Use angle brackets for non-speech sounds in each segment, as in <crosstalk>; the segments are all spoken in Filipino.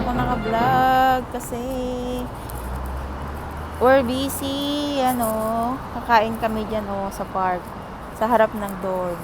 na ako naka-vlog kasi we're busy, ano, kakain kami dyan, oh, sa park, sa harap ng dorm.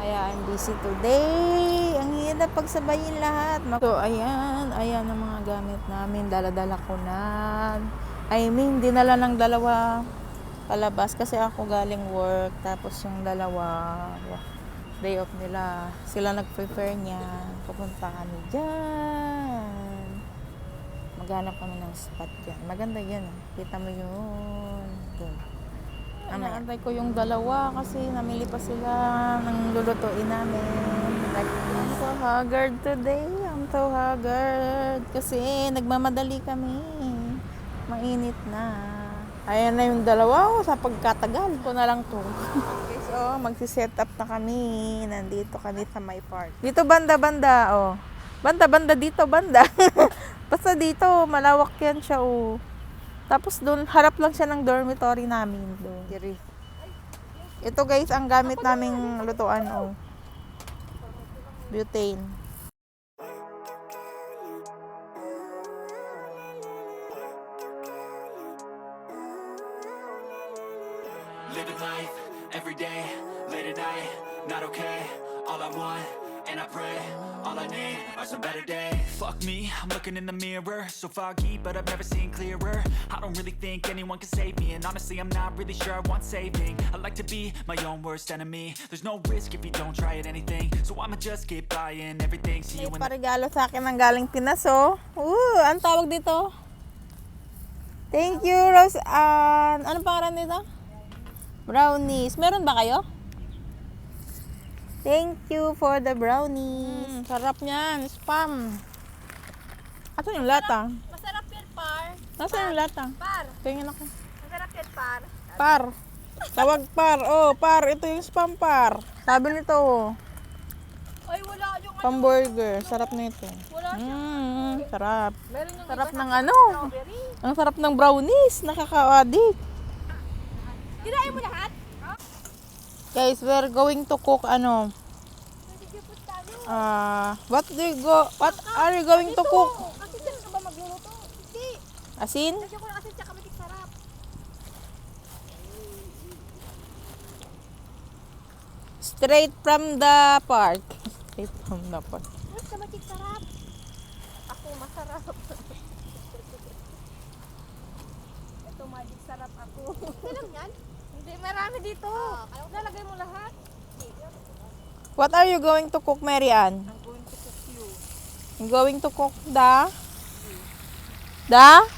Kaya I'm busy today. Ang hirap pagsabayin lahat. So, ayan, ayan ang mga gamit namin. Dala-dala ko na. I mean, dinala ng dalawa palabas kasi ako galing work. Tapos yung dalawa, day off nila. Sila nag-prepare niya. Pupunta kami dyan. Maghanap kami ng spot dyan. Maganda yan. Kita mo yun. Doon. Ah, naantay ko yung dalawa kasi namili pa sila ng lulutuin namin. Like, I'm so haggard today. I'm so haggard. Kasi nagmamadali kami. Mainit na. Ayan na yung dalawa oh, sa pagkatagal. Ko na lang to. okay, so magsiset up na kami. Nandito kami sa my park. Dito banda-banda, oh. Banda-banda dito, banda. <laughs> Basta dito, malawak yan siya, oh. Tapos doon, harap lang siya ng dormitory namin doon. Diri. Ito guys, ang gamit naming lutuan, oh. Butane. Looking in the mirror, so foggy, but I've never seen clearer. I don't really think anyone can save me, and honestly, I'm not really sure I want saving. I like to be my own worst enemy. There's no risk if you don't try at anything, so I'ma just keep buying everything. See you in the sa akin ng galing Pinas, oh. Ooh, ang tawag dito? Thank you, Rose Ann. Ano pangalan nito? Brownies. Meron ba kayo? Thank you for the brownies. sarap niyan. Spam. Ato yung lata? Masarap yan, par. Nasaan yung lata? Par. Tingin ako. Masarap yan, par. Par. Tawag par. Oh, par. Ito yung spam par. Sabi nito, oh. Ay, wala yung ano. Pamburger. Sarap nito. Wala Mmm, sarap. Meron yung Sarap iba ng ano. strawberry. Ang sarap ng brownies. Nakaka-addict. Kinain mo lahat? Guys, we're going to cook ano. Sige, punta nyo. Ah, what do you go what are you going to cook? Kasi saan ka ba magluluto? Hindi. Asin? Kasi ko lang kasi tsaka matik sarap. Straight from the park. <laughs> Straight from the park. Ka matik sarap. Ako masarap. <laughs> Ito magic sarap ako. <laughs> Lang yan? Hindi, marami dito. Lalagay mo lahat. What are you going to cook, Mary Ann? I'm going to cook you. You going to cook the the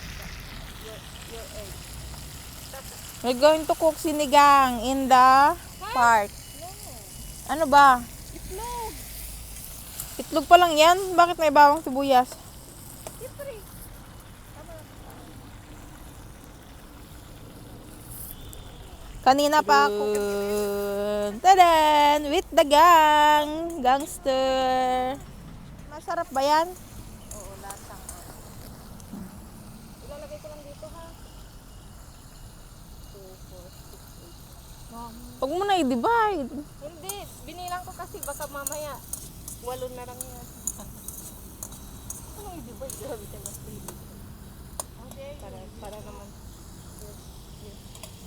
We're going to cook sinigang in the park. Ano ba? Itlog. Itlog pa lang yan? Bakit may bawang sibuyas? Siyempre. Kanina pa ako. Tadan! With the gang! Gangster! Masarap ba yan? Oo, lasang. Ilalagay ko lang dito ha. 2, 4, 6, 8. Huwag mo na i-divide. Hindi, binilang ko kasi baka mamaya walo na lang yan. Anong i-divide? Grabe ka na. Para, para naman.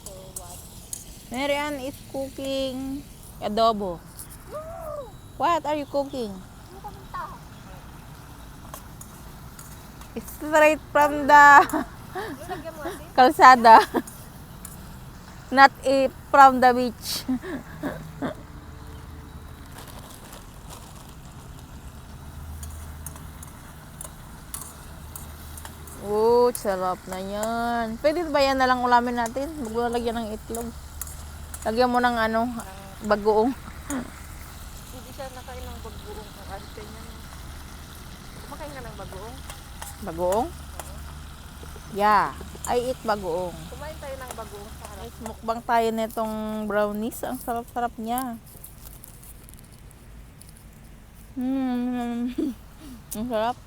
So what? Mary Ann is cooking adobo. What are you cooking? Straight from the <laughs> kalsada. Not a from the beach. <laughs> Oh, sarap na yan. Pwede ba yan na lang ulamin natin? Huwag mo lagyan ng itlog. Lagyan mo ng ano, bagoong. <laughs> Hindi siya nakain ng bagoong kasi kanya. Kumakain ka ng bagoong? Bagoong? Yeah, I eat bagoong. Kumain tayo ng bagoong. Guys, mukbang tayo nitong brownies. Ang sarap-sarap niya. Hmm. <laughs> Ang sarap.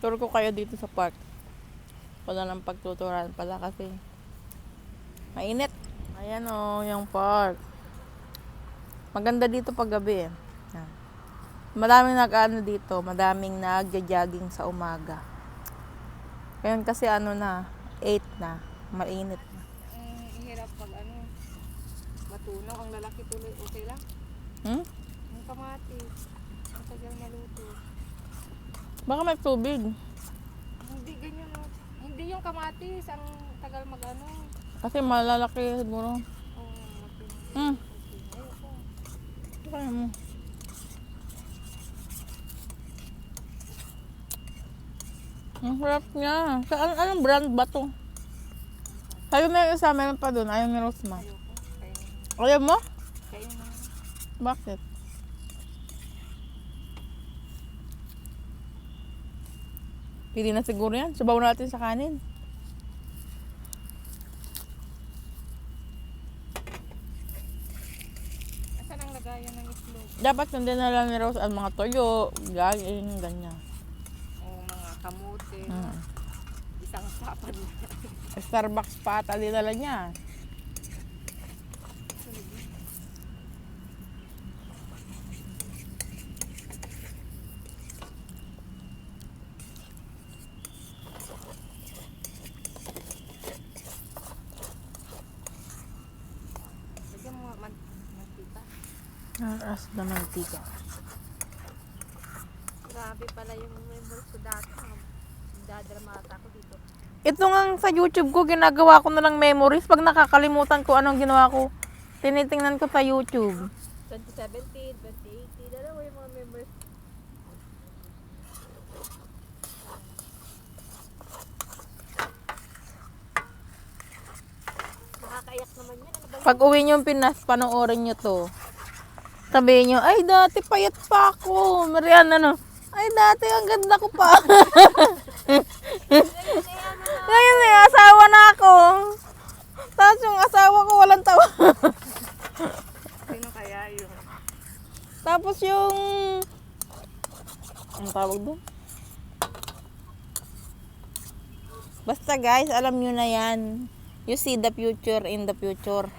Tour ko kayo dito sa park. Wala nang pagtuturan pala kasi mainit. Ayan o, yung park. Maganda dito pag gabi eh. Madaming nag-ano dito, madaming nagja-jogging sa umaga. Ngayon kasi ano na, 8 na, mainit na. Ang hirap pag ano, matunaw. Ang lalaki tuloy, okay lang. Hmm? Ang kamatis, ang tagal maluto. Baka may tubig. Hindi ganyan, no. Hindi yung kamatis, ang tagal mag-ano. Kasi malalaki siguro. Oh, matunaw. Hmm. Ayoko. Kaya mo. Ang sarap niya. Sa, an- anong brand ba to? Sabi mo yung isa, meron pa doon. Ayaw ni Rosma. Ayaw mo? kaya na. Bakit? Pili na siguro yan. Sabaw natin sa kanin. Asan ang lagayan ng itlog? Dapat yung dinala ni Rose ang mga toyo, gaging, ganyan. O mga kamote. Mm. Isang sapan na. Starbucks pa ata dinala niya. Mantika. Naras na mantika. Grabe pala yung memories ko dati. Dadramata ko dito. Ito nga sa YouTube ko, ginagawa ko na lang memories. Pag nakakalimutan ko anong ginawa ko, tinitingnan ko sa YouTube. 2017, 2018, dalawa yung mga memories. Nakakaiyak naman yan. Ano ba Pag uwi nyo yung Pinas, panoorin nyo to. Sabihin nyo, ay dati payat pa ako. Marian, ano? Ay dati ang ganda ko pa. <laughs> <laughs> Ngayon eh, asawa na ako. Tapos yung asawa ko walang tawa. Sino kaya yun? Tapos yung... Ang tawag doon? Basta guys, alam nyo na yan. You see the future in the future.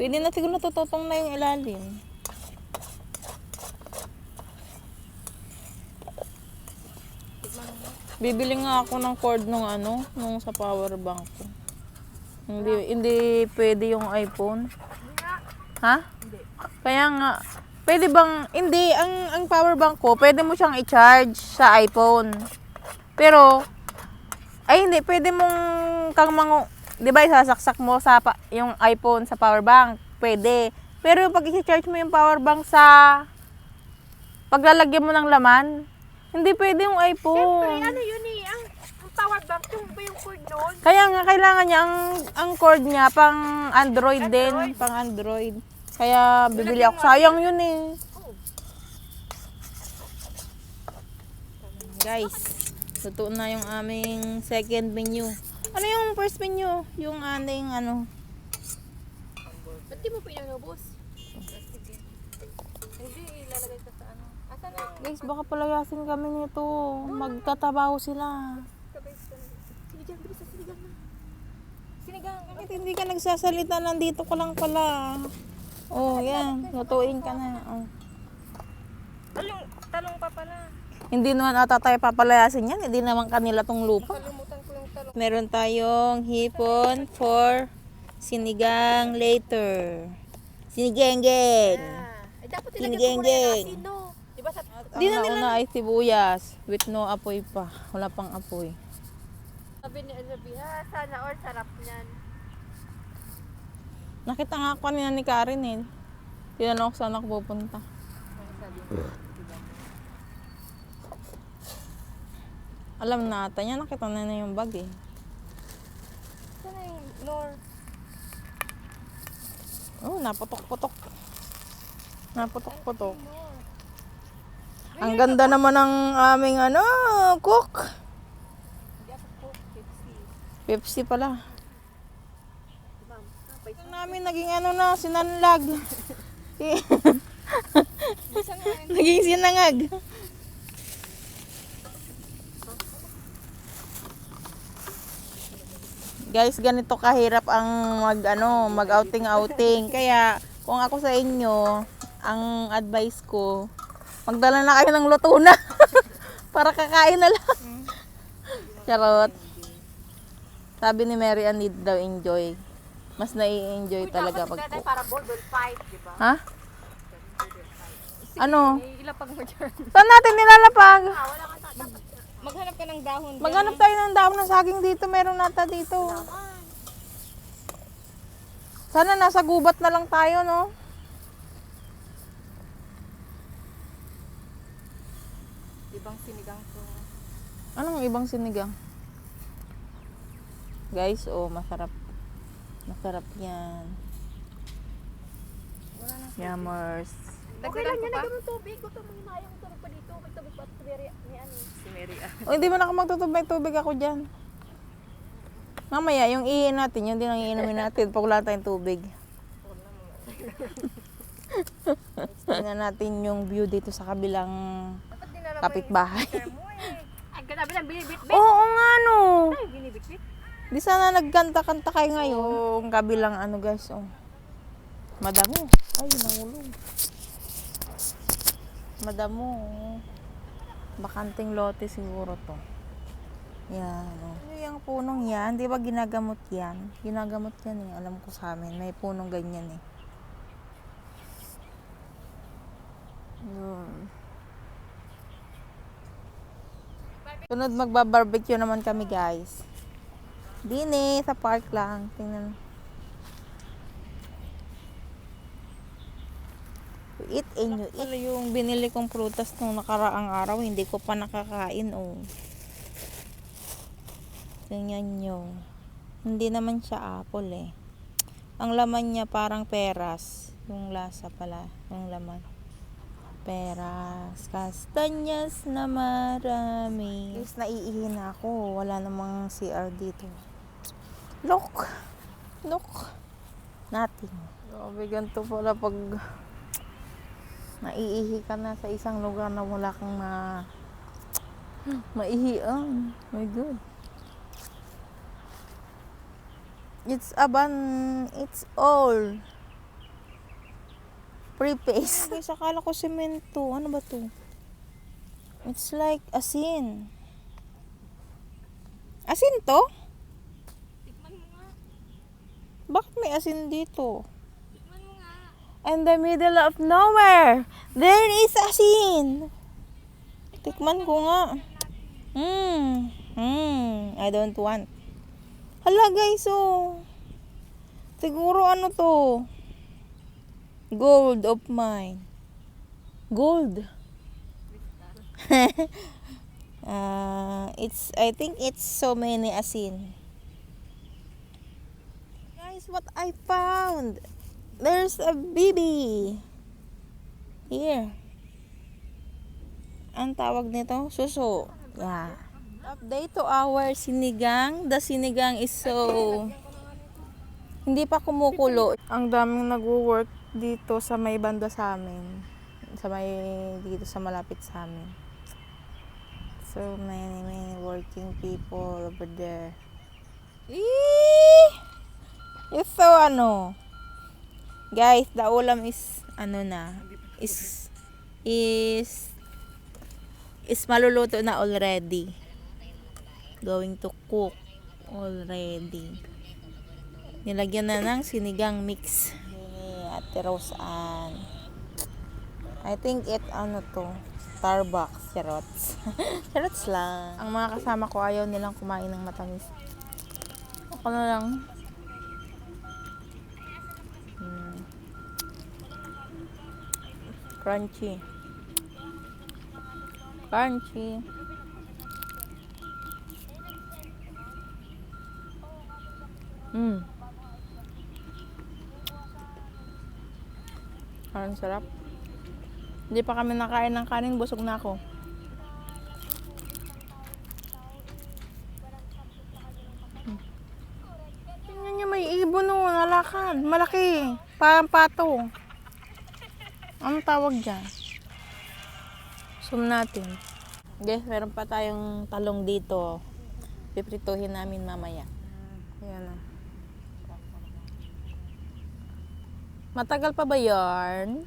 Pwede na siguro natututong na yung ilalim. Bibili nga ako ng cord nung ano, nung sa power bank ko. Hindi, hindi pwede yung iPhone. Ha? Kaya nga, pwede bang, hindi, ang, ang power bank ko, pwede mo siyang i-charge sa iPhone. Pero, ay hindi, pwede mong kang mangu, di ba isasaksak mo sa pa, yung iPhone sa power bank? Pwede. Pero pag i-charge mo yung power bank sa, paglalagyan mo ng laman, hindi pwede yung iPhone. Ano yun eh? Ang, ang power bank, yung ba yung cord noon? Kaya nga, kailangan niya, ang, ang cord niya, pang Android, din. Pang Android. Kaya, bibili ako. Sayang yun eh. Guys, luto na yung aming second menu. Ano yung first menu? Yung aning ano. Ba't di mo pinanubos? Hindi, ilalagay ka sa Guys, baka palayasin kami nito. Magtatabaho sila. Sinigang, bilis sa sinigang na. Sinigang, Bakit hindi ka nagsasalita? Nandito ko lang pala. Oh, yan. Lutuin ka na. Oh. talong, talong pa pala. Hindi naman ata tayo papalayasin yan. Hindi naman kanila tong lupa. Meron tayong hipon for sinigang later. Sinigenggeng. Ah, ay dapat Sinigenggeng. Diba sa... Ang nauna ay sibuyas with no apoy pa. Wala pang apoy. Sabi ni Elvie, ah, sana or sarap niyan. Nakita nga ako kanina ni Karen eh. Tinanong ko saan ako pupunta. Alam na ata niya, nakita na na yung bag eh. Sana yung Nor. Oh, naputok-putok. Naputok-putok. Nor. Ang ganda naman ng aming ano, cook. Pepsi. Pala. Ito namin naging ano na, sinanlag. <laughs> Naging sinangag. Guys, ganito kahirap ang mag ano, mag outing outing. Kaya kung ako sa inyo, ang advice ko, magdala na kayo ng luto na. <laughs> Para kakain na lang. Charot. Sabi ni Mary Ann, need daw enjoy. Mas nai-enjoy talaga pag cook. para ball fight, di ba? Ha? Ano? Ilapag mo dyan. Saan natin nilalapag? Maghanap ka ng dahon. Maghanap tayo ng dahon ng saging dito. Meron nata dito. Sana nasa gubat na lang tayo, no? Ibang sinigang to. Anong ibang sinigang? Guys, oh, masarap. Masarap yan. Yummers. Okay lang yan, mo tubig. Huwag kang manginayang tubig pa dito. May tubig pa si Mary, ni ano. Si Mary O, hindi mo na ako magtutubig. Tubig ako dyan. Mamaya, yung ihin natin, yun din ang iinumin natin pag wala tayong tubig. <laughs> Tingnan natin yung view dito sa kabilang mo kapitbahay. Ay, <laughs> ganabi ng binibit-bit. Oo nga no. Ay, binibit-bit. Di sana nagkanta-kanta kayo ngayon. Yung kabilang ano guys, oh. Madamo. Ay, nahulog. Madamo. oh. Bakanting lote siguro to. Yan, oh. Ano yung punong yan? Di ba ginagamot yan? Ginagamot yan eh. Alam ko sa amin. May punong ganyan eh. Yun. Sunod magbabarbecue naman kami guys. Dine, sa park lang. Tingnan. You eat and you eat. yung binili kong prutas nung nakaraang araw, hindi ko pa nakakain, oh. Tingnan nyo. Hindi naman siya apple, eh. Ang laman niya parang peras. Yung lasa pala, yung laman. Peras, kastanyas na marami. Is naiihi na ako. Wala namang CR dito. Look! Look! Nothing. Grabe, ganito pala pag naiihi ka na sa isang lugar na wala kang ma maihian. My God. It's aban, it's all pre-paste. Guys, akala ko semento. Ano ba to? It's like asin. Asin to? Tikman mo nga. Bakit may asin dito? Tikman mo nga. In the middle of nowhere, there is asin. Tikman ko nga. Hmm. Hmm. I don't want. Hala guys, oh. Siguro ano to? Gold of mine. Gold. uh, <laughs> it's, I think it's so many asin. Guys, what I found. There's a baby. Here. Ang tawag nito? Suso. Yeah. Update to our sinigang. The sinigang is so... Hindi pa kumukulo. Ang daming nagwo-work dito sa may banda sa amin. Sa may... Dito sa malapit sa amin. So many, many working people over there. Eee! It's so ano... Guys, the ulam is ano na, is is is maluluto na already. Going to cook already. Nilagyan na ng sinigang mix Rose Ann. I think it ano to, Starbucks, charots. <laughs> charots lang. Ang mga kasama ko ayaw nilang kumain ng matamis. Ako na lang. Mm. Crunchy. Crunchy. Mm. Ang sarap. Hindi pa kami nakain ng kanin, busog na ako. Tingnan niyo may ibon no, nalakad. Malaki. Parang pato. Anong tawag dyan? Zoom natin. Guys, meron pa tayong talong dito. Piprituhin namin mamaya. Ayan na. Matagal pa ba yarn?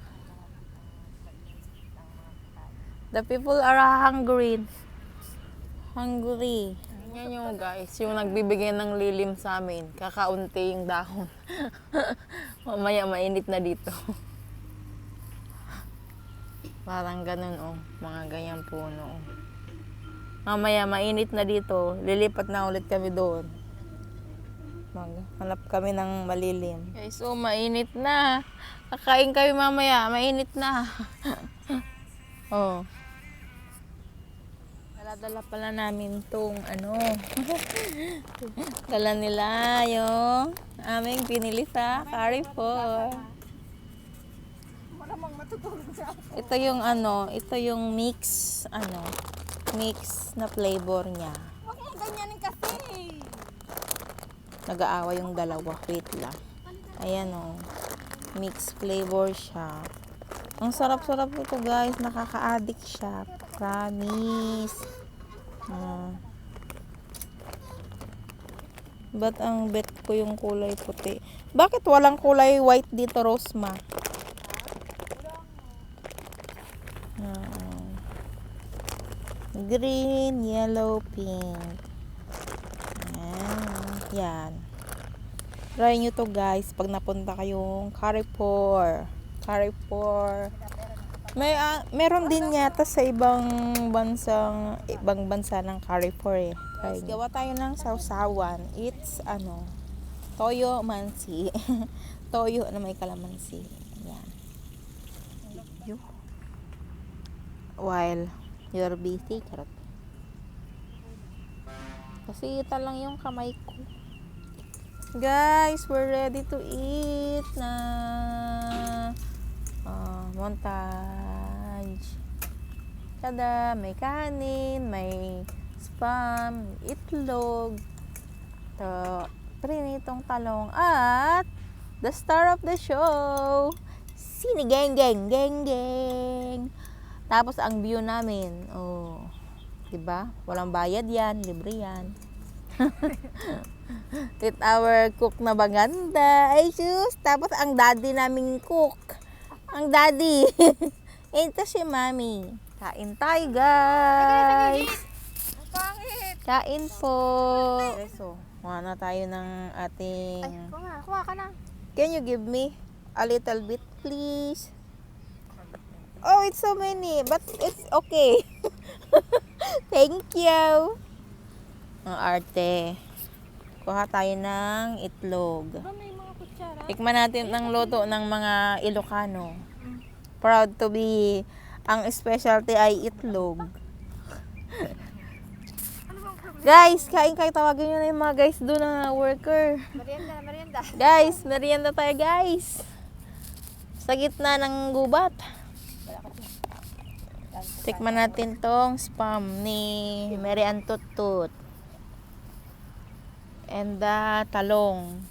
The people are hungry. Hungry. Yan yung guys, yung nagbibigay ng lilim sa amin. Kakaunti yung dahon. <laughs> Mamaya mainit na dito. <laughs> Parang ganun oh, mga ganyang puno. oh. Mamaya mainit na dito, lilipat na ulit kami doon. Maghanap kami ng malilim. Guys, so mainit na. Kakain kami mamaya, mainit na. <laughs> oh. Dala-dala pala namin tong ano. <laughs> Dala nila yung aming pinili sa Carrefour. Ito yung ano, ito yung mix, ano, mix na flavor niya. Huwag mo ganyanin kasi. Nag-aawa yung dalawa. Wait lang. Ayan o. Mix flavor siya. Ang sarap-sarap nito guys. Nakaka-addict siya. Promise. Ah. Ba't ang bet ko yung kulay puti? Bakit walang kulay white dito, Rosma? Ah. Green, yellow, pink. Yan. Try nyo to guys pag napunta kayong Carrefour. Carrefour. May, ah, meron din yata sa ibang bansang, ibang bansa ng Carrefour eh. Guys, gawa tayo ng sausawan. It's, ano, toyo mansi. <laughs> toyo na may kalamansi. Yan. While you're busy, charot. Kasi ita lang yung kamay ko. Guys, we're ready to eat na ah, montage. Tada, may kanin, may spam, itlog, to, prinitong talong, at the star of the show, sinigeng geng geng geng. Tapos ang view namin, oh, 'di ba? Walang bayad 'yan, libre 'yan. <laughs> With our cook na baganda. Ay, sus. Tapos, ang daddy naming cook. Ang daddy. <laughs> Ito si mami. Kain tayo, guys. Ang pangit. Kain po. So, kuha na tayo ng ating... Ay, kuha. Kuha ka na. Can you give me a little bit, please? Oh, it's so many, but it's okay. <laughs> Thank you. Ang arte. Kuha tayo ng itlog. Ba may mga kutsara? Tikman natin ang luto ng mga Ilocano. Proud to be, ang specialty ay itlog. Guys, kain kayo. Tawagin nyo na yung mga guys doon na worker. Merienda, merienda. Guys, merienda tayo guys. Sa gitna ng gubat. Tikman natin tong spam ni Mary Ann Tutut. And the talong.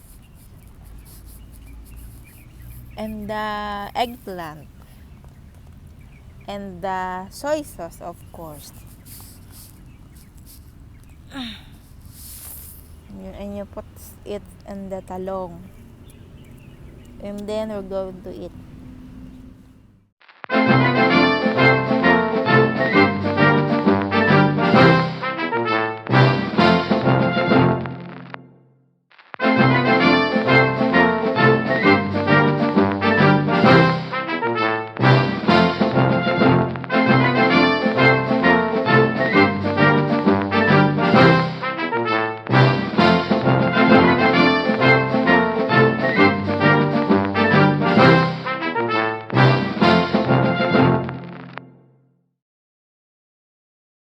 And the eggplant. And the soy sauce, of course. And you put it in the talong. And then we're going to eat.